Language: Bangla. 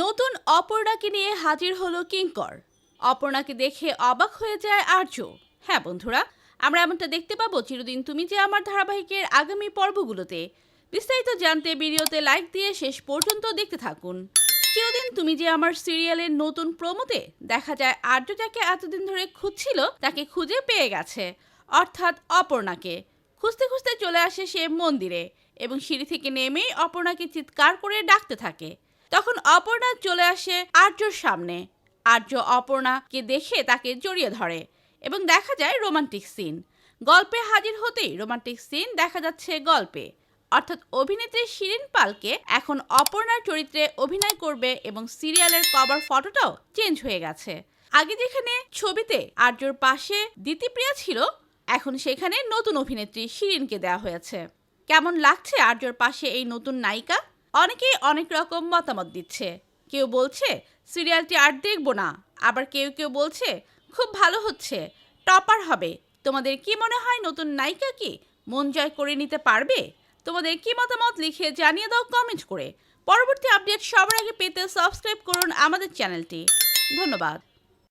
নতুন অপর্ণাকে নিয়ে হাজির হলো কিঙ্কর। অপর্ণাকে দেখে অবাক হয়ে যায় আর্য। হ্যাঁ বন্ধুরা, আমরা এমনটা দেখতে পাবো চিরদিন তুমি যে আমার ধারাবাহিকের আগামী পর্বগুলোতে। বিস্তারিত জানতে ভিডিওতে লাইক দিয়ে শেষ পর্যন্ত দেখতে থাকুন। চিরদিন তুমি যে আমার সিরিয়ালের নতুন প্রোমোতে, দেখা যায় আর্য যাকে এতদিন ধরে খুঁজছিল, তাকে খুঁজে পেয়ে গেছে। অর্থাৎ অপর্ণাকে। খুঁজতে খুঁজতে চলে আসে সে মন্দিরে এবং সিঁড়ি থেকে নেমেই অপর্ণাকে চিৎকার করে ডাকতে থাকে। তখন অপর্ণা চলে আসে আর্যর সামনে। আর্য অপর্ণাকে দেখে তাকে জড়িয়ে ধরে এবং দেখা যায় রোমান্টিক সিন। গল্পে হাজির হতেই রোমান্টিক সিন দেখা যাচ্ছে গল্পে। অর্থাৎ অভিনেত্রী শিরিন পালকে এখন অপর্ণার চরিত্রে অভিনয় করবে এবং সিরিয়ালের কভার ফটোটাও চেঞ্জ হয়ে গেছে। আগে যেখানে ছবিতে আর্যর পাশে দিতিপ্রিয়া ছিল, এখন সেখানে নতুন অভিনেত্রী শিরিনকে দেওয়া হয়েছে। কেমন লাগছে আর্যর পাশে এই নতুন নায়িকা? অনেকেই অনেক রকম মতামত দিচ্ছে। কেউ বলছে, সিরিয়ালটি আর দেখব না। আবার কেউ কেউ বলছে, খুব ভালো হচ্ছে। টপার হবে। তোমাদের কি মনে হয়, নতুন নায়িকা কি? মন জয় করে নিতে পারবে? তোমাদের কি মতামত লিখে জানিয়ে দাও কমেন্ট করে। পরবর্তী আপডেট সবার আগে পেতে সাবস্ক্রাইব করুন আমাদের চ্যানেলটি। ধন্যবাদ।